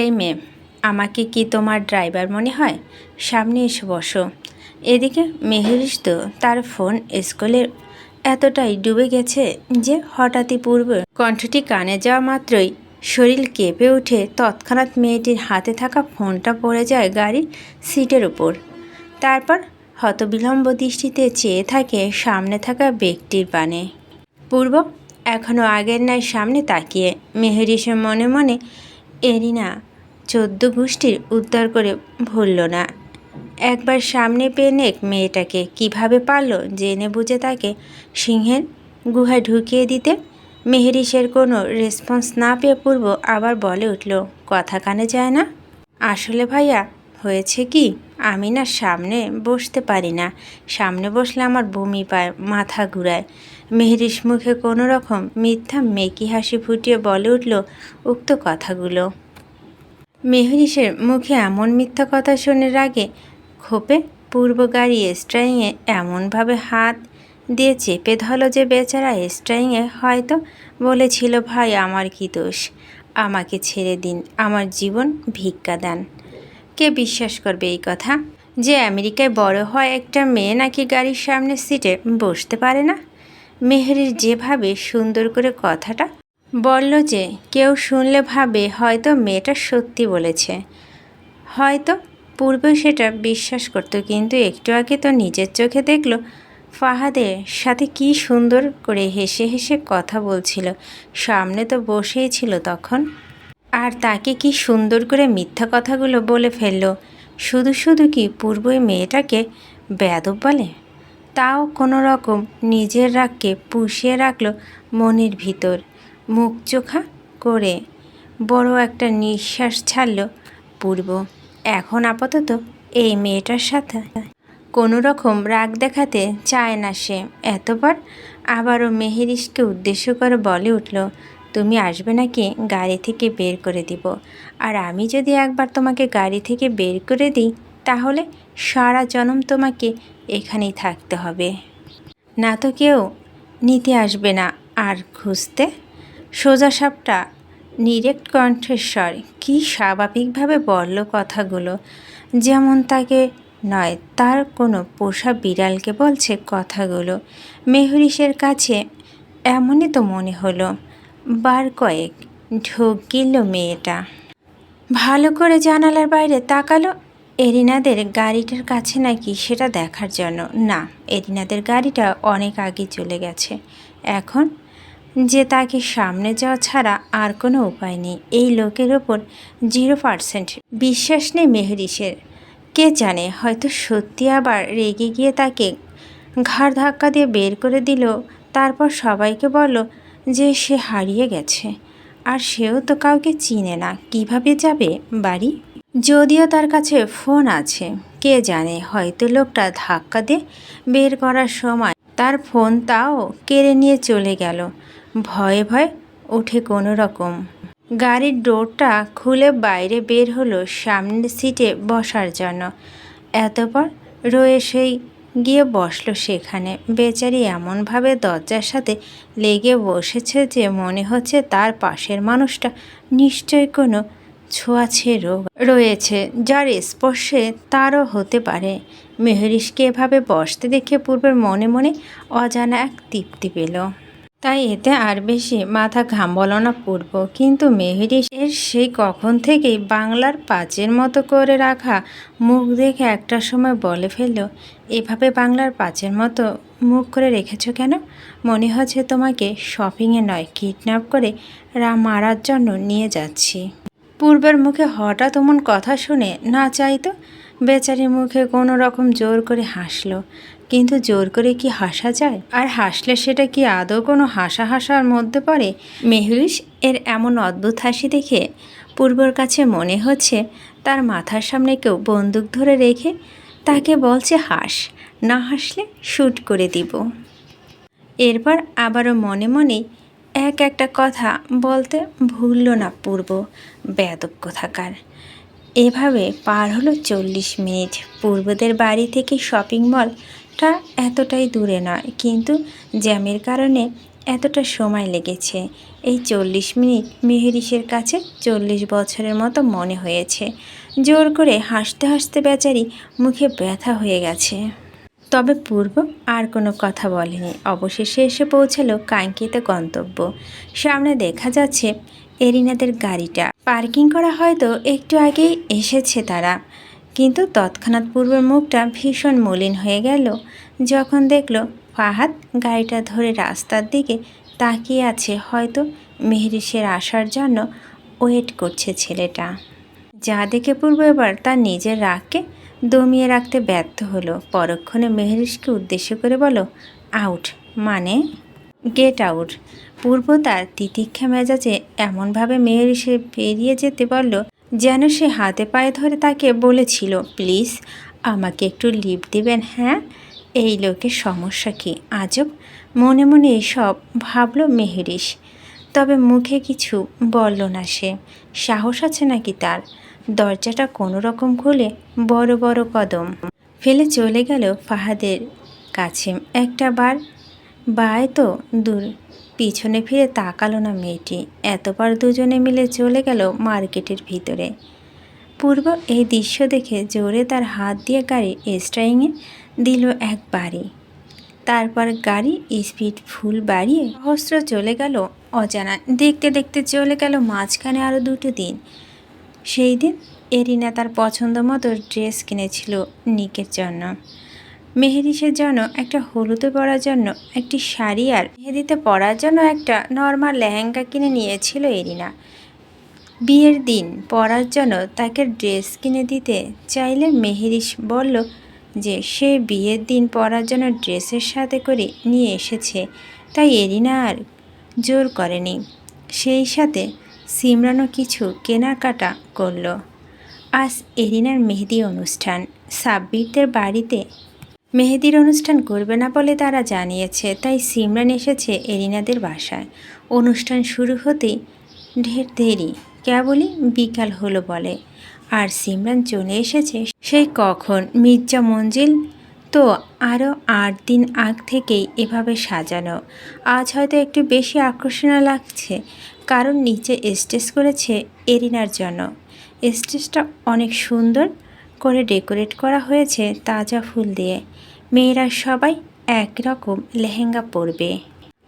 এই মেয়ে, আমাকে কি তোমার ড্রাইভার মনে হয়? সামনে এসে বসো। এদিকে মেহেরিস তো তার ফোন স্কুলে এতটাই ডুবে গেছে যে হঠাৎই পূর্ব কণ্ঠটি কানে যাওয়া মাত্রই শরীর কেঁপে উঠে। তৎক্ষণাৎ মেয়েটির হাতে থাকা ফোনটা পড়ে যায় গাড়ির সিটের উপর। তারপর হতবিলম্ব দৃষ্টিতে চেয়ে থাকে সামনে থাকা ব্যক্তির পানে। পূর্ব এখনও আগের ন্যায় সামনে তাকিয়ে। মেহেরিসের মনে মনে এরিনা চোদ্দ গোষ্ঠীর উদ্ধার করে ভুলল না। একবার সামনে পেয়ে নেক মেয়েটাকে কীভাবে পারল জেনে বুঝে তাকে সিংহের গুহায় ঢুকিয়ে দিতে। মেহেরিসের কোনো রেসপন্স না পেয়ে পূর্ব আবার বলে উঠল, কথা কানে যায় না। আসলে ভাইয়া, হয়েছে কি? আমি না সামনে বসতে পারি না। সামনে বসলে আমার বমি পায়, মাথা ঘুরায়। মেহেরিস মুখে কোনো রকম মিথ্যা মেকি হাসি ফুটিয়ে বলে উঠল, উক্ত কথাগুলো মেহরিসের মুখে এমন মিথ্যা কথা শুনে রাগে খোপে পূর্ব গাড়ি স্ট্রাইংয়ে এমনভাবে হাত দিয়ে চেপে ধরলো যে বেচারা স্ট্রাইংয়ে হয়তো বলেছিল, ভাই, আমার কি দোষ? আমাকে ছেড়ে দিন, আমার জীবন ভিক্ষা দেন। কে বিশ্বাস করবে এই কথা? যে আমেরিকায় বড় হয় একটা মেয়ে নাকি গাড়ির সামনের সিটে বসতে পারে না? মেহরির যেভাবে সুন্দর করে কথাটা বলল যে, কেউ শুনলে ভাবে হয়তো মেয়েটা সত্যি বলেছে। হয়তো পূর্বে সেটা বিশ্বাস করতো, কিন্তু একটু আগে তো নিজের চোখে দেখল ফাহাদের সাথে কি সুন্দর করে হেসে হেসে কথা বলছিল। সামনে তো বসেই ছিল তখন। আর তাকে কি সুন্দর করে মিথ্যা কথাগুলো বলে ফেলল। শুধু শুধু কি পূর্বই মেয়েটাকে বেয়াদব বলে? তাও কোনো রকম নিজের রাগকে পুষিয়ে রাখল মনের ভিতর। মুখ চোখা করে বড় একটা নিঃশ্বাস ছাড়ল পূর্ব। এখন আপাতত এই মেয়েটার সাথে কোনো রকম রাগ দেখাতে চায় না সে। এতবার আবারও মেহেরিসকে উদ্দেশ্য করে বলে উঠল, তুমি আসবে নাকি গাড়ি থেকে বের করে দিব? আর আমি যদি একবার তোমাকে গাড়ি থেকে বের করে দিই, তাহলে সারা জনম তোমাকে এখানেই থাকতে হবে। না তো কেউ নিতে আসবে না। আর খুঁজতে সোজা সাপটা, নিরেক্ট কণ্ঠেশ্বর কি স্বাভাবিকভাবে বলল কথাগুলো? যেমন তাকে, নয়, তার কোনো পোষা বিড়ালকে বলছে কথাগুলো। মেহরিশের কাছে এমনই তো মনে হলো। বার কয়েক, ঢোক গিল মেয়েটা। ভালো করে জানালার বাইরে তাকালো। এরিনাদের গাড়িটার কাছে নাকি সেটা দেখার জন্য। না, এরিনাদের গাড়িটা অনেক আগে চলে গেছে। এখন যে তাকে সামনে যাওয়া ছাড়া আর কোনো উপায় নেই। এই লোকের ওপর জিরো পার্সেন্ট বিশ্বাস নেই মেহরিসের কে জানে, হয়তো সত্যি আবার রেগে গিয়ে তাকে ঘাড় ধাক্কা দিয়ে বের করে দিল, তারপর সবাইকে বলল যে সে হারিয়ে গেছে। আর সেও তো কাউকে চিনে না, কীভাবে যাবে বাড়ি? যদিও তার কাছে ফোন আছে, কে জানে, হয়তো লোকটা ধাক্কা দিয়ে বের করার সময় তার ফোন তাও কেড়ে নিয়ে চলে গেল। ভয়ে ভয়ে উঠে কোনো রকম। গাড়ির ডোরটা খুলে বাইরে বের হলো সামনের সিটে বসার জন্য। এতপর রয়ে সেই গিয়ে বসল সেখানে। বেচারি এমনভাবে দরজার সাথে লেগে বসেছে যে মনে হচ্ছে তার পাশের মানুষটা নিশ্চয় কোনো ছোঁয়াছে রোগ। রয়েছে, যার স্পর্শে তারও হতে পারে। মেহরিশকে এভাবে বসতে দেখে পূর্বের মনে মনে অজানা এক তৃপ্তি পেল। তাই এতে আর বেশি মাথা ঘামবলো না পূর্ব। কিন্তু মেহরিশ এর সেই কখন থেকেই বাংলার পাঁচের মতো করে রাখা মুখ দেখে একটা সময় বলে ফেলল, এভাবে বাংলার পাঁচের মতো মুখ করে রেখেছ কেন? মনে হচ্ছে তোমাকে শপিংয়ে নয়, কিডন্যাপ করে রা মারার জন্য নিয়ে যাচ্ছি। পূর্বের মুখে হঠাৎ এমন কথা শুনে না চাইতো বেচারি মুখে কোনো রকম জোর করে হাসলো। কিন্তু জোর করে কি হাসা যায়? আর হাসলে সেটা কি আদৌ কোনো হাসা হাসার মধ্যে পড়ে? মেহরিশ এর এমন অদ্ভুত হাসি দেখে পূর্বর কাছে মনে হচ্ছে তার মাথার সামনে কেউ বন্দুক ধরে রেখে তাকে বলছে, হাস, না হাসলে শ্যুট করে দিব। এরপর আবারও মনে মনে এক একটা কথা বলতে ভুলল না পূর্ব বেদব কোথাকার। এভাবে পার হলো চল্লিশ মিনিট। পূর্বদের বাড়ি থেকে শপিং মলটা এতটাই দূরে নয়। কিন্তু জ্যামের কারণে এতটা সময় লেগেছে। এই চল্লিশ মিনিট মেহেরিসের কাছে চল্লিশ বছরের মতো মনে হয়েছে। জোর করে হাসতে হাসতে বেচারি মুখে ব্যথা হয়ে গেছে। তবে পূর্ব আর কোনো কথা বলেনি। অবশেষে এসে পৌঁছালো কাঙ্ক্ষিত গন্তব্য। সামনে দেখা যাচ্ছে এরিনাদের গাড়িটা। পার্কিং করা হয়তো একটু আগেই এসেছে তারা। কিন্তু তৎক্ষণাৎ পূর্বের মুখটা ভীষণ মলিন হয়ে গেল। যখন দেখল ফাহাদ গাড়িটা ধরে রাস্তার দিকে তাকিয়ে আছে, হয়তো মেহরিসের আসার জন্য ওয়েট করছে ছেলেটা। যা দেখে পূর্ব এবার তার নিজের রাগকে দমিয়ে রাখতে ব্যর্থ হলো। পরক্ষণে মেহরিশকে উদ্দেশ্য করে বলো, আউট। মানে গেট আউট। পূর্ব তার তিতিক্ষা মেজাজে এমনভাবে মেহরিশে বেরিয়ে যেতে বলল যেন সে হাতে পায়ে ধরে তাকে বলেছিল, প্লিজ আমাকে একটু লিভ দিবেন হ্যাঁ? এই লোকের সমস্যা কি? আজব। মনে মনে এসব ভাবলো মেহরিশ। তবে মুখে কিছু বলল না সে। সাহস আছে নাকি তার? দরজাটা কোনো রকম খুলে বড় বড় কদম ফেলে চলে গেল ফাহাদের কাছে। একটা বার। বায় তো, দূর। পিছনে ফিরে তাকালো না মেয়েটি। এতবার দুজনে মিলে চলে গেল মার্কেটের ভিতরে। পূর্ব এই দৃশ্য দেখে জোরে তার হাত দিয়ে গাড়ি স্ট্রাইংয়ে দিল এক বাড়ি। তারপর গাড়ি স্পিড ফুল বাড়িয়ে অস্ত্র চলে গেল অজানা। দেখতে দেখতে চলে গেল মাঝখানে আরও দুটো দিন। সেই দিন এরিনা তার পছন্দ মতো ড্রেস কিনেছিল নিকের জন্য। মেহেরিসের জন্য একটা হলুদে পরার জন্য, একটি শাড়ি আর মেহেদিতে পরার জন্য একটা নর্মাল লেহেঙ্গা কিনে নিয়েছিল এরিনা। বিয়ের দিন পরার জন্য তাকে ড্রেস কিনে দিতে চাইলে মেহেরিস বলল যে, সে বিয়ের দিন পরার জন্য ড্রেসের সাথে করে নিয়ে এসেছে, তাই এরিনা আর জোর করেনি। সেই সাথে সিমরানও কিছু কেনাকাটা করল। আজ এরিনার মেহেদি অনুষ্ঠান। সাব্বিরদের বাড়িতে মেহেদির অনুষ্ঠান করবে না বলে তারা জানিয়েছে, তাই সিমরান এসেছে এরিনাদের বাসায়। অনুষ্ঠান শুরু হতেই ঢের দেরি, কেবলই বিকাল হলো বলে। আর সিমরান চলে এসেছে সেই কখন? মির্জা মঞ্জিল তো আরও আট দিন আগ থেকেই এভাবে সাজানো। আজ হয়তো একটু বেশি আকর্ষণীয় লাগছে, কারণ নিচে স্টেজ করেছে এরিনার জন্য। স্টেজটা অনেক সুন্দর করে ডেকোরেট করা হয়েছে তাজা ফুল দিয়ে। মেয়েরা সবাই একরকম লেহেঙ্গা পরবে।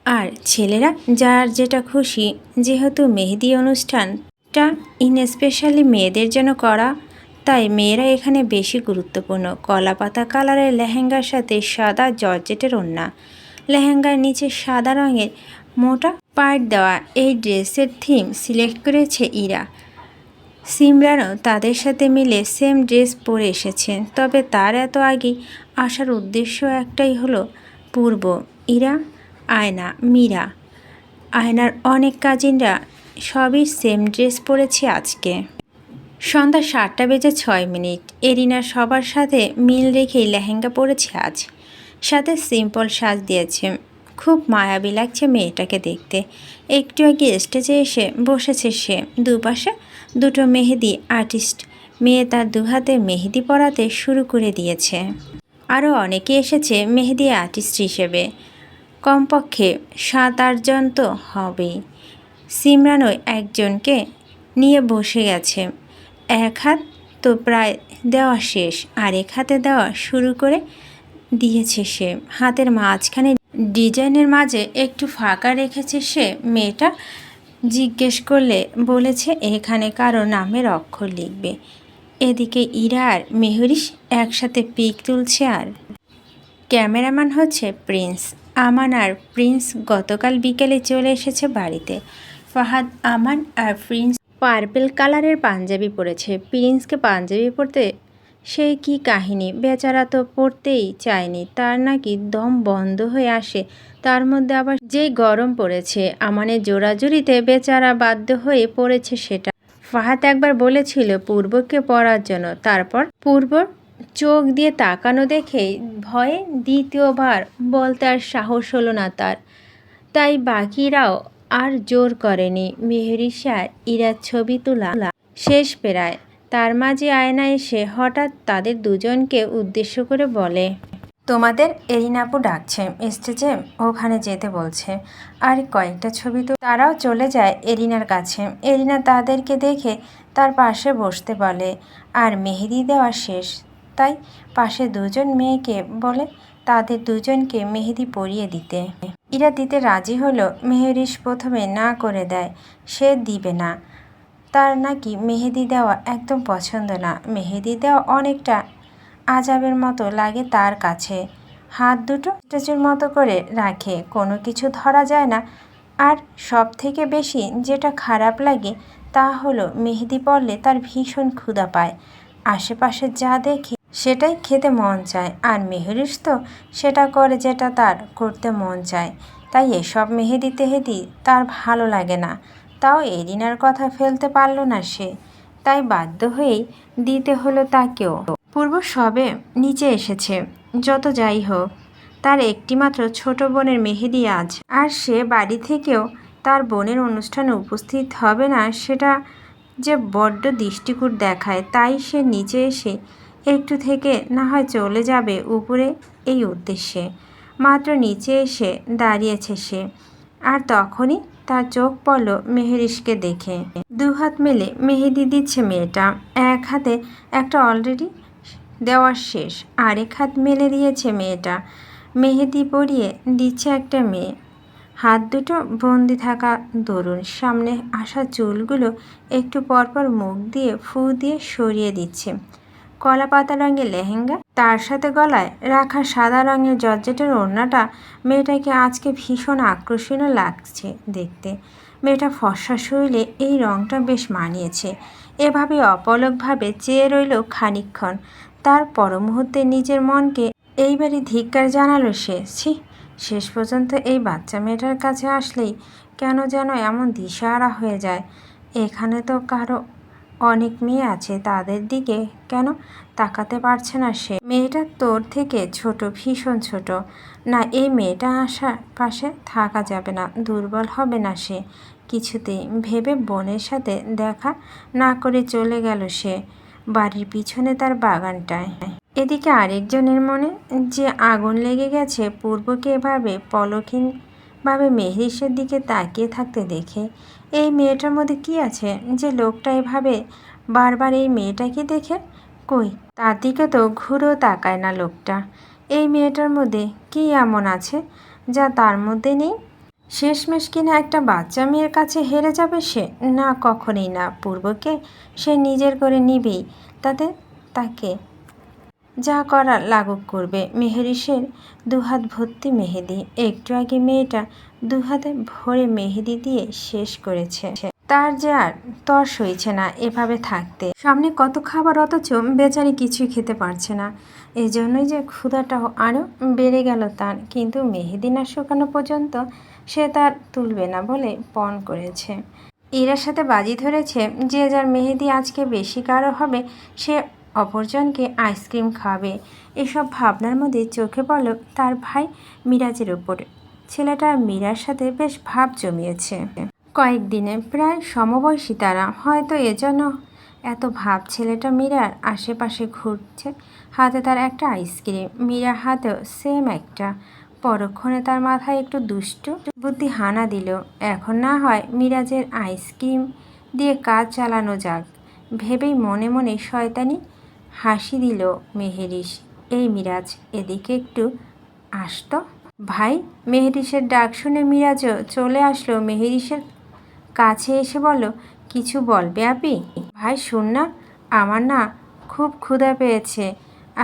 আর ছেলেরা যার যেটা খুশি, যেহেতু মেহেদি অনুষ্ঠানটা ইন স্পেশালি মেয়েদের জন্য করা, তাই মেয়েরা এখানে বেশি গুরুত্বপূর্ণ। কলা পাতা কালারের লেহেঙ্গার সাথে সাদা জর্জেটের ওড়না। লেহেঙ্গার নিচে সাদা রঙের মোটা পার্ট দেওয়া এই ড্রেসের থিম সিলেক্ট করেছে ইরা। সিমরানও তাদের সাথে মিলে সেম ড্রেস পরে এসেছেন তবে তার এত আগেই আসার উদ্দেশ্য একটাই হলো পূর্ব। ইরা, আয়না, মীরা। আয়নার অনেক কাজিনরা সবই সেম ড্রেস পরেছে আজকে। সন্ধ্যা সাতটা বেজে ছয় মিনিট। এরিনা সবার সাথে মিল রেখেই লেহেঙ্গা পরেছে আজ। সাথে সিম্পল সাজ দিয়েছে। খুব মায়াবী লাগছে মেয়েটাকে দেখতে। একটু আগে স্টেজে এসে বসেছে সে। দুপাশে দুটো মেহেদি আর্টিস্ট। মেয়ে তার দুহাতে মেহেদি পরাতে শুরু করে দিয়েছে। আরও অনেকে এসেছে মেহেদি আর্টিস্ট হিসেবে। কমপক্ষে সাত আটজন তো হবেই। সিমরানও একজনকে নিয়ে বসে গেছে। এক হাত তো প্রায় দেওয়া শেষ, আর এক হাতে দেওয়া শুরু করে দিয়েছে সে। হাতের মাঝখানে ডিজাইনের মাঝে একটু ফাঁকা রেখেছে সে মেয়েটা। জিজ্ঞেস করলে, বলেছে, এখানে কারও নামের অক্ষর লিখবে। এদিকে ইরা আর মেহরিশ একসাথে পিক তুলছে আর ক্যামেরাম্যান হচ্ছে প্রিন্স। আমান আর প্রিন্স গতকাল বিকেলে চলে এসেছে বাড়িতে। ফাহাদ, আমান আর প্রিন্স পার্পেল কালারের পাঞ্জাবি পরেছে। প্রিন্সকে পাঞ্জাবি পরতে সেই কি কাহিনী? বেচারা তো পড়তেই চায়নি। তার নাকি দম বন্ধ হয়ে আসে। তার মধ্যে আবার যেই গরম পড়েছে আমানের জোড়াজুড়িতে বেচারা বাধ্য হয়ে পড়েছে সেটা। ফাহাদ একবার বলেছিল পূর্বকে পড়ার জন্য। তারপর পূর্ব চোখ দিয়ে তাকানো দেখে ভয়ে দ্বিতীয়বার বলতে আর সাহস হলো না তার। তাই বাকিরাও আর জোর করেনি। মেহরিশা ইরার ছবি তোলা শেষ পেরায়। তার মাঝে আয়না এসে হঠাৎ তাদের দুজনকে উদ্দেশ্য করে বলে তোমাদের এরিনাপু ডাকছে স্টেজে ওখানে যেতে বলছে। আর কয়েকটা ছবি তো তারাও চলে যায় এরিনার কাছে। এরিনা তাদেরকে দেখে তার পাশে বসতে বলে, আর মেহেদি দেওয়া শেষ। তাই পাশে দুজন মেয়েকে বলে, তাদের দুজনকে মেহেদি পরিয়ে দিতে। ইরা দিতে রাজি হলো মেহেরিস প্রথমে না করে দেয়, সে দিবে না। তার নাকি মেহেদি দেওয়া একদম পছন্দ না। মেহেদি দেওয়া অনেকটা আজাবের মতো লাগে তার কাছে। হাত দুটো স্ট্যাচুর মতো করে রাখে, কোনো কিছু ধরা যায় না। আর সব থেকে বেশি যেটা খারাপ লাগে তা হলো মেহেদি পড়লে তার ভীষণ ক্ষুধা পায়। আশেপাশে যা দেখে সেটাই খেতে মন চায়। আর মেহরিস তো সেটা করে যেটা তার করতে মন চায়। তাই এসব মেহেদি তেহেদি তার ভালো লাগে না। তাও এরিনার কথা ফেলতে পারল না সে। তাই বাধ্য হয়েই দিতে হলো তাকেও। পূর্ব সবে নিচে এসেছে, যত যাই হোক, তার একটিমাত্র ছোট বোনের মেহেদি আজ। আর সে বাড়ি থেকেও তার বোনের অনুষ্ঠানে উপস্থিত হবে না, সেটা যে বড্ড দৃষ্টিকূট দেখায়, তাই সে নিচে এসে একটু থেকে না হয় চলে যাবে উপরে এই উদ্দেশ্যে। মাত্র নিচে এসে দাঁড়িয়েছে সে, আর তখনই তার চোখ পড়ল মেহেরিসকে দেখে। দু হাত মেলে মেহেদি দিচ্ছে মেয়েটা, এক হাতে একটা অলরেডি দেওয়া শেষ। আরেক হাত মেলে দিয়েছে মেয়েটা। মেহেদি পরিয়ে দিচ্ছে একটা মেয়ে। হাত দুটো বন্দি থাকা দরুন। সামনে আসা চুলগুলো একটু পরপর মুখ দিয়ে ফু দিয়ে সরিয়ে দিচ্ছে। কলা পাতা রঙের লেহেঙ্গা, তার সাথে গলায় রাখা সাদা রঙের জর্জেটের ওড়নাটা মেয়েটাকে আজকে ভীষণ আকর্ষণীয় লাগছে দেখতে। মেয়েটা ফর্সা শরীরে এই রঙটা বেশ মানিয়েছে। এভাবে অপলকভাবে চেয়ে রইল খানিকক্ষণ। তার পর মুহূর্তে নিজের মনকে এইবারই ধিক্কার জানালো সে। ছি, শেষ পর্যন্ত এই বাচ্চা মেয়েটার কাছে আসলেই কেন যেন এমন দিশাহারা হয়ে যায়। এখানে তো কারও অনেক মেয়ে আছে, তাদের দিকে কেন তাকাতে পারছে না সে। মেয়েটা তোর থেকে ছোট, ভীষণ ছোট। না, এই মেয়েটা আসার পাশে থাকা যাবে না, দুর্বল হবে না সে। কিছুতেই ভেবে বোনের সাথে দেখা না করে চলে গেল সে। বাড়ির পিছনে তার বাগানটায়। এদিকে আরেকজনের মনে যে আগুন লেগে গেছে, পূর্বকে এভাবে পলকহীনভাবে মেহরিসের দিকে তাকিয়ে থাকতে দেখে, এই মেয়েটার মধ্যে কি আছে যে লোকটা এভাবে বারবার এই মেয়েটাকে দেখে? কই? তার দিকে তো ঘুরেও তাকায় না লোকটা। এই মেয়েটার মধ্যে কি এমন আছে যা তার মধ্যে নেই? শেষমেশ কিনা একটা বাচ্চা মেয়ের কাছে হেরে যাবে সে? না, কখনোই না, পূর্বকে সে নিজের করে নিবেই, তাতে তাকে যা করার লাগুক করবে। মেহেরিসের দুহাত ভর্তি মেহেদি। একটু আগে মেয়েটা দুহাতে ভরে মেহেদি দিয়ে শেষ করেছে। তার যে আর তর সইছে না এভাবে থাকতে। সামনে কত খাবার, অথচ বেচারি কিছুই খেতে পারছে না। এই জন্যই যে ক্ষুধাটাও আরও বেড়ে গেল তার। কিন্তু মেহেদি না শুকানো পর্যন্ত সে তার তুলবে না বলে পণ করেছে। ইরার সাথে বাজি ধরেছে যে যার মেহেদি আজকে বেশি কারও হবে, সে অপরজনকে আইসক্রিম খাবে এসব ভাবনার মধ্যে চোখে পড়ল তার ভাই মিরাজের ওপর ছেলেটা মীরার সাথে বেশ ভাব জমিয়েছে। কয়েকদিনে প্রায় সমবয়সী তারা, হয়তো এজন্য এত ভাব ছেলেটা মীরার আশেপাশে ঘুরছে। হাতে তার একটা আইসক্রিম মীরা হাতেও সেম একটা। পরক্ষণে তার মাথায় একটু দুষ্টু বুদ্ধি হানা দিল। এখন না হয় মিরাজের আইসক্রিম দিয়ে কাজ চালানো যাক। ভেবেই মনে মনে শয়তানি হাসি দিল মেহেরিস। এই মিরাজ, এদিকে একটু আসতো? ভাই, মেহেরিসের ডাক শুনে মিরাজও চলে আসলো। মেহেরিসের কাছে এসে বলল, কিছু বলবে আপি ভাই, শুন না, আমার না খুব ক্ষুধা পেয়েছে।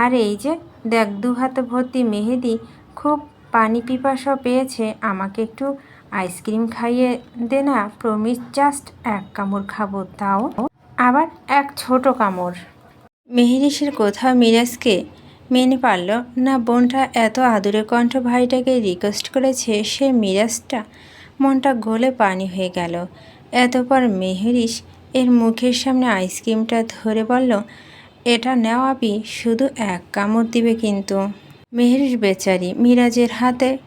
আর এই যে, দেখ দু হাতে ভর্তি মেহেদি খুব পানি পিপাসা পেয়েছে, আমাকে একটু আইসক্রিম খাইয়ে দে না প্রমিস জাস্ট এক কামড় খাব তাও আবার এক ছোট কামড়। মেহেরিসের কোথাও মিরাজকে মেনে পারল না, বোনটা এত আদুরে কণ্ঠ ভাইটাকে রিকোয়েস্ট করেছে, সে মিরাজটা মনটা গলে পানি হয়ে গেল। এতপর মেহরিস এর মুখের সামনে আইসক্রিমটা ধরে বলল, এটা নেওয়া আবি, শুধু এক কামড় দিবে কিন্তু। মেহরিস বেচারি মিরাজের হাতে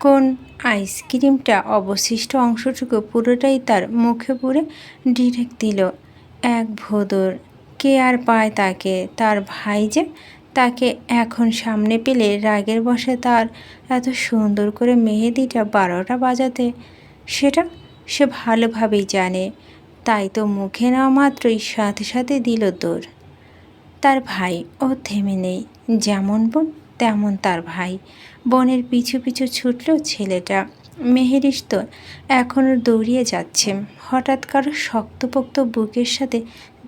কোন আইসক্রিমটা অবশিষ্ট অংশটুকু পুরোটাই তার মুখে পুরে ডিরেক্ট দিল। এক ভোদর, কে আর পায় তাকে? তার ভাই যে তাকে এখন সামনে পেলে রাগের বসে তার এত সুন্দর করে মেহেদিটা বারোটা বাজাতে, সেটা সে ভালোভাবেই জানে। তাই তো মুখে নেওয়া মাত্রই সাথে সাথে দিল দৌড়। তার ভাই, ও থেমে নেই। যেমন বোন তেমন তার ভাই। বোনের পিছু পিছু ছুটল ছেলেটা। মেহেরিস তো এখনও দৌড়িয়ে যাচ্ছে। হঠাৎ কারও শক্তপোক্ত বুকের সাথে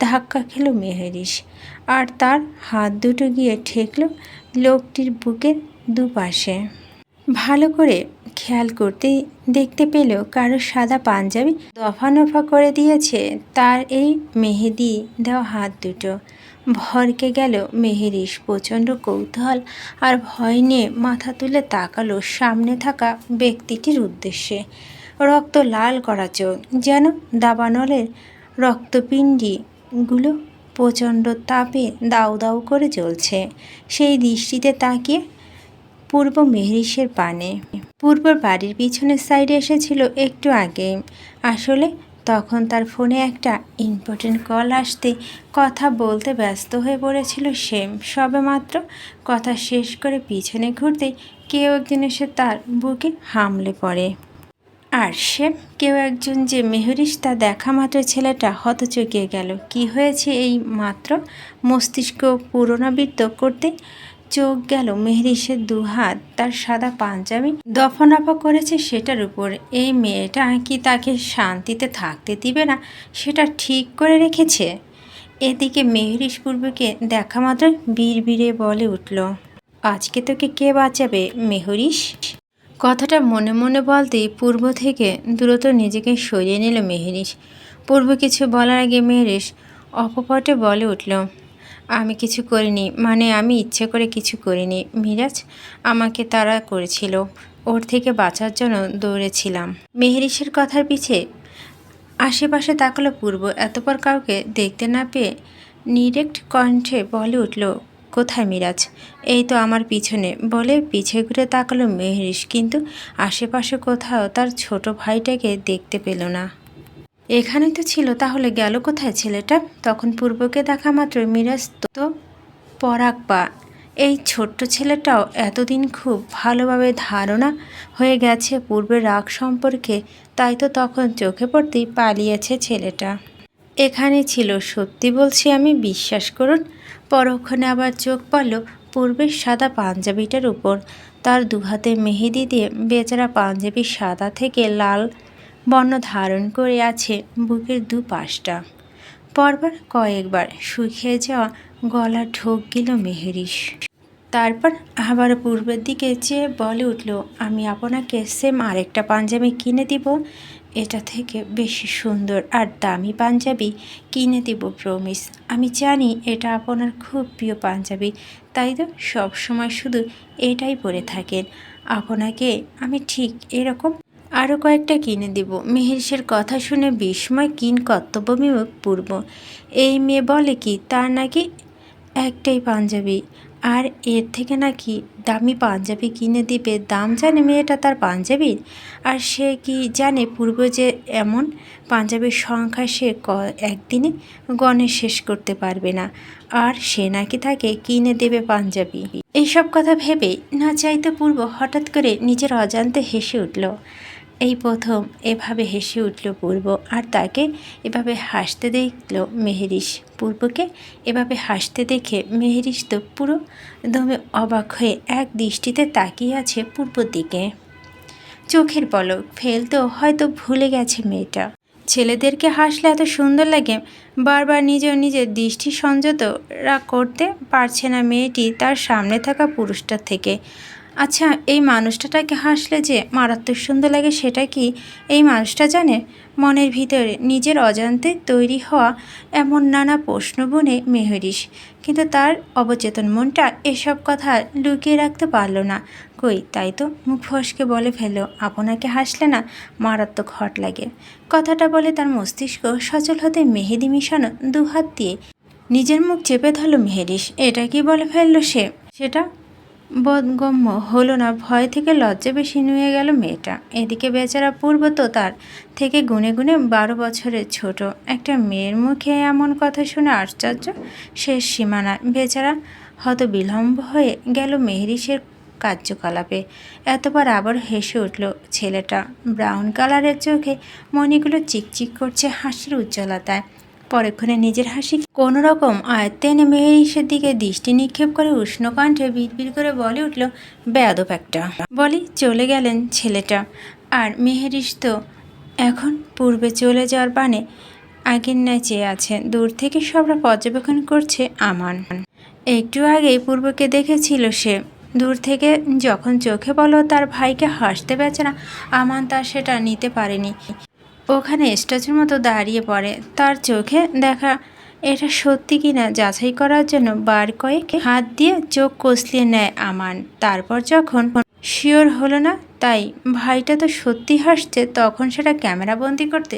ধাক্কা খেল মেহেরিস আর তার হাত দুটো গিয়ে ঠেকল লোকটির বুকের দুপাশে। ভালো করে খেয়াল করতে দেখতে পেল কারও সাদা পাঞ্জাবি দফা নফা করে দিয়েছে। তার এই মেহেদি দেওয়া হাত দুটো। ভরকে গেল মেহেরিস প্রচণ্ড কৌতূহল আর ভয় নিয়ে মাথা তুলে তাকালো সামনে থাকা ব্যক্তিটির উদ্দেশ্যে। রক্ত লাল করা চোখ, যেন দাবানলের রক্তপিণ্ডীগুলো প্রচণ্ড তাপে দাউ দাউ করে জ্বলছে। সেই দৃষ্টিতে তাকিয়ে পূর্ব মেহরিসের পানে। পূর্বর বাড়ির পিছনের সাইডে এসেছিল একটু আগে। আসলে তখন তার ফোনে একটা ইম্পর্টেন্ট কল আসতে কথা বলতে ব্যস্ত হয়ে পড়েছিল সে সবে মাত্র। কথা শেষ করে পিছনে ঘুরতে কেউ একজন এসে তার বুকে হামলে পড়ে। আর সে কেউ একজন যে মেহরিস, তা দেখা মাত্র ছেলেটা হতচকিয়ে গেল। কি হয়েছে এই মাত্র? মস্তিষ্ক পুনরাবৃত্ত করতে চোখ গেল মেহরিসের দুহাত তার সাদা পাঞ্জাবি। দফনাফা করেছে সেটার উপর। এই মেয়েটা কি তাকে শান্তিতে থাকতে দিবে না? সেটা ঠিক করে রেখেছে। এদিকে মেহরিস পূর্বকে দেখা মাত্র বিড়বিড়ে বলে উঠল, আজকে তোকে কে বাঁচাবে, মেহরিস? কথাটা মনে মনে বলতেই পূর্ব থেকে দ্রুত নিজেকে সরিয়ে নিল মেহরিস। পূর্ব কিছু বলার আগে মেহরিস অপপটে বলে উঠল আমি কিছু করিনি মানে আমি ইচ্ছে করে কিছু করিনি। মিরাজ আমাকে তারা করেছিল, ওর থেকে বাঁচার জন্য দৌড়েছিলাম। মেহরিশের কথার পিছে আশেপাশে তাকালো পূর্ব, এতপর কাউকে দেখতে না পেয়ে নিরেক্ট কণ্ঠে বলে উঠল, কোথায় মিরাজ? এই তো আমার পিছনে। বলে পিছে ঘুরে তাকালো মেহরিশ, কিন্তু আশেপাশে কোথাও তার ছোট ভাইটাকে দেখতে পেল না। এখানে তো ছিল, তাহলে গেল কোথায় ছেলেটা? তখন পূর্বকে দেখা মাত্র মিরাজ তো পরাগ পা। এই ছোট্ট ছেলেটাও এতদিন খুব ভালোভাবে ধারণা হয়ে গেছে পূর্বের রাগ সম্পর্কে, তাই তো তখন চোখে পড়তেই পালিয়েছে ছেলেটা। এখানে ছিল, সত্যি বলছি আমি, বিশ্বাস করুন। পরক্ষণে আবার চোখ পড়ল পূর্বের সাদা পাঞ্জাবিটার উপর। তার দুহাতে মেহেদি দিয়ে বেচারা পাঞ্জাবি সাদা থেকে লাল বর্ণ ধারণ করে আছে বুকের দু পাশটা পরবার কয়েকবার শুকিয়ে যাওয়া গলা ঢোক গেল মেহেরিস তারপর আবার পূর্বের দিকে চেয়ে বলে উঠল, আমি আপনাকে সেম আরেকটা পাঞ্জাবি কিনে দিব। এটা থেকে বেশি সুন্দর আর দামি পাঞ্জাবি কিনে দিব প্রমিস আমি জানি এটা আপনার খুব প্রিয় পাঞ্জাবি, তাই তো সবসময় শুধু এটাই পরে থাকেন। আপনাকে আমি ঠিক এরকম আরও কয়েকটা কিনে দিব। মেহেরিসের কথা শুনে বিস্ময় কিন কর্তব্যবিমুখ পূর্ব। এই মেয়ে বলে কি, তার নাকি একটাই পাঞ্জাবি। আর এর থেকে নাকি দামি পাঞ্জাবি কিনে দিবে, দাম জানে মেয়েটা তার পাঞ্জাবির? আর সে কি জানে পূর্ব যে এমন পাঞ্জাবির সংখ্যা সে ক, একদিনে গণে শেষ করতে পারবে না। আর সে নাকি তাকে কিনে দেবে পাঞ্জাবি। এইসব কথা ভেবে না চাইতে পূর্ব হঠাৎ করে নিজের অজান্তে হেসে উঠল। এই প্রথম এভাবে হেসে উঠল পূর্ব, আর তাকে এভাবে হাসতে দেখল মেহেরিস পূর্বকে এভাবে হাসতে দেখে মেহেরিস তো পুরো দমে অবাক হয়ে এক দৃষ্টিতে তাকিয়ে আছে পূর্বর দিকে। চোখের পলক ফেলতেও হয়তো ভুলে গেছে মেয়েটা। ছেলেদেরকে হাসলে এত সুন্দর লাগে, বারবার নিজের নিজের দৃষ্টি সংযত করতে পারছে না মেয়েটি তার সামনে থাকা পুরুষটার থেকে। আচ্ছা এই মানুষটাকে হাসলে যে মারাত্মক সুন্দর লাগে, সেটা কি এই মানুষটা জানে? মনের ভিতরে নিজের অজান্তে তৈরি হওয়া এমন নানা প্রশ্ন বনে মেহরিস। কিন্তু তার অবচেতন মনটা এসব কথা লুকিয়ে রাখতে পারল না। কই, তাই তো মুখ ফসকে বলে ফেলল, আপনাকে হাসলে না মারাত্মক হট লাগে। কথাটা বলে তার মস্তিষ্ক সচল হতে মেহেদি মিশানো দুহাত দিয়ে নিজের মুখ চেপে ধরল মেহেরিস। এটা কি বলে ফেলল সে? সেটা বোধগম্য হলো না, ভয় থেকে লজ্জা বেশি নুয়ে গেল মেয়েটা। এদিকে বেচারা পূর্ব তো তার থেকে গুনে গুনে বারো বছরের ছোট। একটা মেয়ের মুখে এমন কথা শুনে আশ্চর্য শেষ সীমানা। বেচারা হয়তো বিলম্ব হয়ে গেল মেহরিসের কার্যকলাপে। এতবার আবার হেসে উঠল ছেলেটা। ব্রাউন কালারের চোখে মণিগুলো চিকচিক করছে হাসির উজ্জ্বলতায়। পরক্ষণে নিজের হাসি কোনো রকম আয়ত্তে এনে মেহেরিসের দিকে দৃষ্টি নিক্ষেপ করে উষ্ণ কণ্ঠে বিড়বিড় করে বলে উঠল, বেয়াদব একটা। বলি, চলে গেলেন ছেলেটা। আর মেহেরিস তো এখন পূর্বে চলে যাওয়ার বানে আগের ন্যায় চেয়ে আছে দূর থেকে সবরা পর্যবেক্ষণ করছে আমান। একটু আগেই পূর্বকে দেখেছিল সে। দূর থেকে যখন চোখে বলো, তার ভাইকে হাসতে বেচে না আমান তা সেটা নিতে পারেনি। ওখানে স্ট্যাচুর মতো দাঁড়িয়ে পড়ে। তার চোখে দেখা, এটা সত্যি কিনা যাচাই করার জন্য বার কয়েক হাত দিয়ে চোখ কষলিয়ে নেয় আমান। তারপর যখন শিওর হলো না, তাই ভাইটা তো সত্যি হাসছে, তখন সেটা ক্যামেরাবন্দি করতে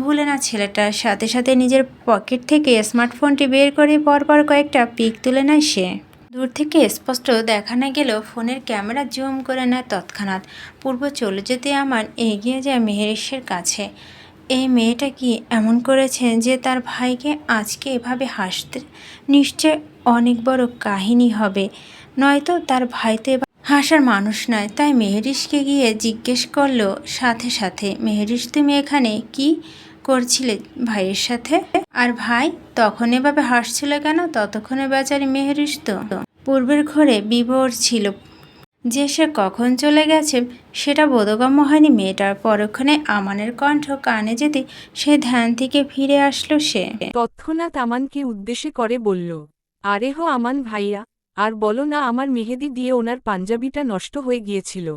ভুলে না ছেলেটা। সাথে সাথে নিজের পকেট থেকে স্মার্টফোনটি বের করে পরপর কয়েকটা পিক তুলে নেয় সে। দূর থেকে স্পষ্ট দেখা না গেলেও ফোনের ক্যামেরা জুম করে নেয় তৎক্ষণাৎ। পূর্ব চলে যেতে আমার এগিয়ে যায় মেহেরেশের কাছে। এই মেয়েটা কি এমন করেছে যে তার ভাইকে আজকে এভাবে হাসতে? নিশ্চয় অনেক বড় কাহিনী হবে। নয়তো তার ভাই তো হাসার মানুষ নয়, তাই মেহেরিশকে গিয়ে জিজ্ঞেস করল সাথে সাথে। মেহেরিশ তুমি এখানে কি করছিলে ভাইয়ের সাথে? আর ভাই, তখন এভাবে হাসছিল কেন? ততক্ষণে বেচারি মেহেরিশ তো পূর্বের ঘরে বিভোর ছিল। যে সে কখন চলে গেছে, সেটা বোধগম্য হয়নি মেয়েটার। পরক্ষণে আমানের কণ্ঠ কানে যেতে সে ধ্যান থেকে ফিরে আসলো সে। তৎক্ষণাৎ আমানকে উদ্দেশ্যে করে বলল, আরে হো আমান ভাইয়া, আর বলো না আমার মেহেদি দিয়ে ওনার পাঞ্জাবিটা নষ্ট হয়ে গিয়েছিল।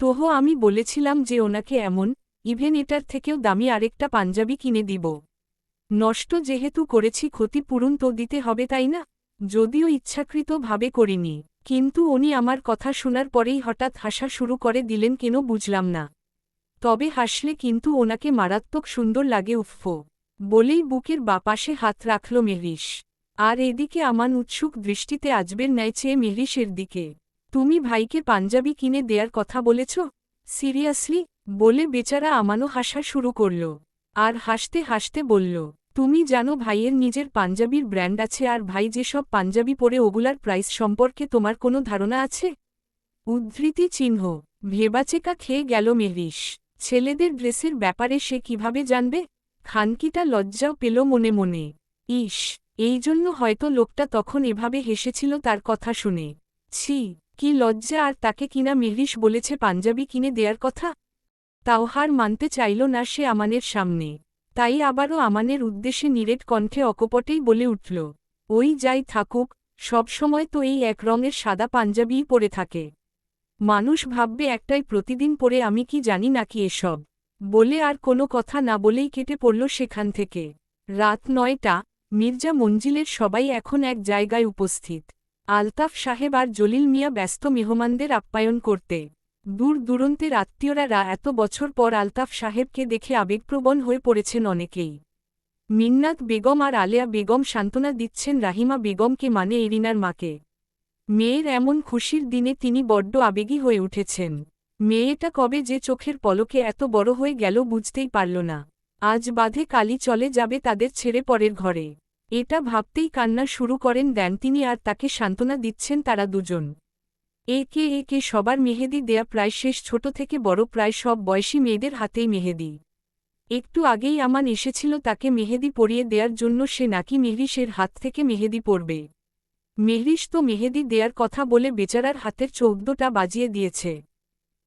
তোহো আমি বলেছিলাম যে ওনাকে এমন ইভেন এটার থেকেও দামি আরেকটা পাঞ্জাবি কিনে দিব। নষ্ট যেহেতু করেছি ক্ষতিপূরণ তো দিতে হবে, তাই না? যদিও ইচ্ছাকৃতভাবে করিনি, কিন্তু উনি আমার কথা শোনার পরেই হঠাৎ হাসা শুরু করে দিলেন, কেন বুঝলাম না। তবে হাসলে কিন্তু ওনাকে মারাত্মক সুন্দর লাগে, উফফো। বলেই বুকের বাপাশে হাত রাখল মেহরিশ। আর এদিকে আমান উৎসুক দৃষ্টিতে আজবের ন্যায় চেয়ে মেহরিশের দিকে, তুমি ভাইকে পাঞ্জাবি কিনে দেয়ার কথা বলেছ? সিরিয়াসলি? বলে বেচারা আমানো হাসা শুরু করল। আর হাসতে হাসতে বলল, তুমি জানো ভাইয়ের নিজের পাঞ্জাবির ব্র্যান্ড আছে আর ভাই যেসব পাঞ্জাবি পরে ওগুলার প্রাইস সম্পর্কে তোমার কোনো ধারণা আছে? উদ্ধৃতি চিহ্ন, ভেবাচেকা খেয়ে গেল মেহরিশ। ছেলেদের ড্রেসের ব্যাপারে সে কীভাবে জানবে? খানকিটা লজ্জাও পেল মনে মনে। ইস এই জন্য হয়তো লোকটা তখন এভাবে হেসেছিল তার কথা শুনে। ছি, কি লজ্জা আর তাকে কিনা মেহরিশ বলেছে পাঞ্জাবি কিনে দেয়ার কথা? তাও হার মানতে চাইল না সে আমানের সামনে। তাই আবারও আমানের উদ্দেশ্যে নিরেট কণ্ঠে অকপটেই বলে উঠল, ওই যাই থাকুক সবসময় তো এই এক রঙের সাদা পাঞ্জাবিই পরে থাকে। মানুষ ভাববে একটাই প্রতিদিন পরে আমি কি জানি নাকি এসব। বলে আর কোনো কথা না বলেই কেটে পড়ল সেখান থেকে। রাত নয়টা, মির্জা মঞ্জিলের সবাই এখন এক জায়গায় উপস্থিত। আলতাফ সাহেব আর জলিল মিয়া ব্যস্ত মেহমানদের আপ্যায়ন করতে দূর দূরন্তের আত্মীয়রা এত বছর পর আলতাফ সাহেবকে দেখে আবেগপ্রবণ হয়ে পড়েছেন অনেকেই। মিন্নাত বেগম আর আলেয়া বেগম সান্ত্বনা দিচ্ছেন রাহিমা বেগমকে মানে এরিনার মাকে। মেয়ের এমন খুশির দিনে তিনি বড্ড আবেগী হয়ে উঠেছেন। মেয়েটা কবে যে চোখের পলকে এত বড় হয়ে গেল বুঝতেই পারল না। আজ বাধে কালি চলে যাবে তাদের ছেড়ে পরের ঘরে। এটা ভাবতেই কান্না শুরু করেন দেন তিনি আর তাকে সান্ত্বনা দিচ্ছেন তারা দুজন। একে একে সবার মেহেদি দেয়া প্রায় শেষ, ছোট থেকে বড় প্রায় সব বয়সী মেয়েদের হাতেই মেহেদি। একটু আগেই আমান এসেছিল তাকে মেহেদি পরিয়ে দেয়ার জন্য, সে নাকি মেহরিশের হাত থেকে মেহেদি পরবে। মেহরিশ তো মেহেদি দেয়ার কথা বলে বেচারার হাতের চৌদ্দটা বাজিয়ে দিয়েছে।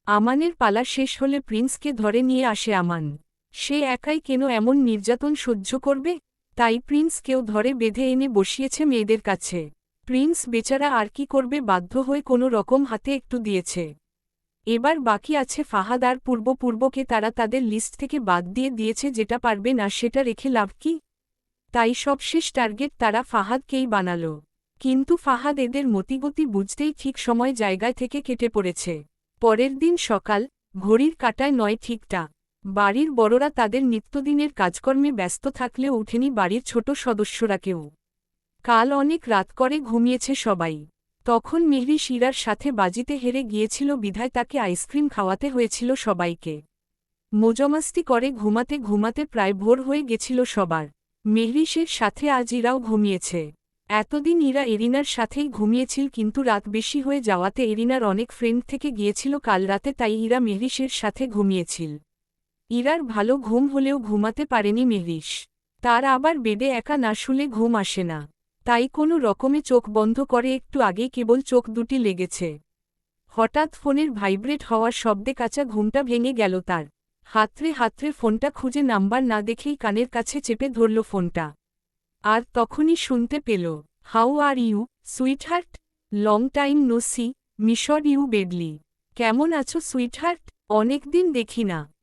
আমানের পালা শেষ হলে প্রিন্সকে ধরে নিয়ে আসে আমান। সে একাই কেন এমন নির্যাতন সহ্য করবে? তাই প্রিন্সকেও ধরে বেঁধে এনে বসিয়েছে মেয়েদের কাছে। প্রিন্স বেচারা আর কি করবে বাধ্য হয়ে কোনো রকম হাতে একটু দিয়েছে। এবার বাকি আছে ফাহাদ আর পূর্ব পূর্বকে তারা তাদের লিস্ট থেকে বাদ দিয়ে দিয়েছে যেটা পারবে না সেটা রেখে লাভ কি? তাই সবশেষ টার্গেট তারা ফাহাদকেই বানাল। কিন্তু ফাহাদ এদের মতিগতি বুঝতেই ঠিক সময় জায়গায় থেকে কেটে পড়েছে। পরের দিন সকাল, ঘড়ির কাটায় নয় ঠিকটা। বাড়ির বড়রা তাদের নিত্যদিনের কাজকর্মে ব্যস্ত থাকলেও উঠেনি বাড়ির ছোট সদস্যরা কেউ। কাল অনেক রাত করে ঘুমিয়েছে সবাই। তখন মিহরি শিরার সাথে বাজিতে হেরে গিয়েছিল বিধায় তাকে আইসক্রিম খাওয়াতে হয়েছিল সবাইকে। মোজমাস্তি করে ঘুমাতে ঘুমাতে প্রায় ভোর হয়ে গেছিল সবার। মেহরিশের সাথে আজ ইরাও ঘুমিয়েছে। এতদিন ইরা এরিনার সাথেই ঘুমিয়েছিল কিন্তু রাত বেশি হয়ে যাওয়াতে এরিনার অনেক ফ্রেন্ড থেকে গিয়েছিল কাল রাতে তাই ইরা মেহরিশের সাথে ঘুমিয়েছিল। ইরার ভালো ঘুম হলেও ঘুমাতে পারেনি মেহরিশ তার আবার বেডে একা না শুলে ঘুম আসে না। তাই কোনো রকমে চোখ বন্ধ করে একটু আগেই কেবল চোখ দুটি লেগেছে। হঠাৎ ফোনের ভাইব্রেট হওয়ার শব্দে কাঁচা ঘুমটা ভেঙে গেল তার। হাতরে হাতরে ফোনটা খুঁজে নাম্বার না দেখেই কানের কাছে চেপে ধরল ফোনটা। আর তখনই শুনতে পেল, how are you, sweetheart? Long time no see, missed you badly. কেমন আছো সুইটহার্ট? অনেকদিন দেখি না।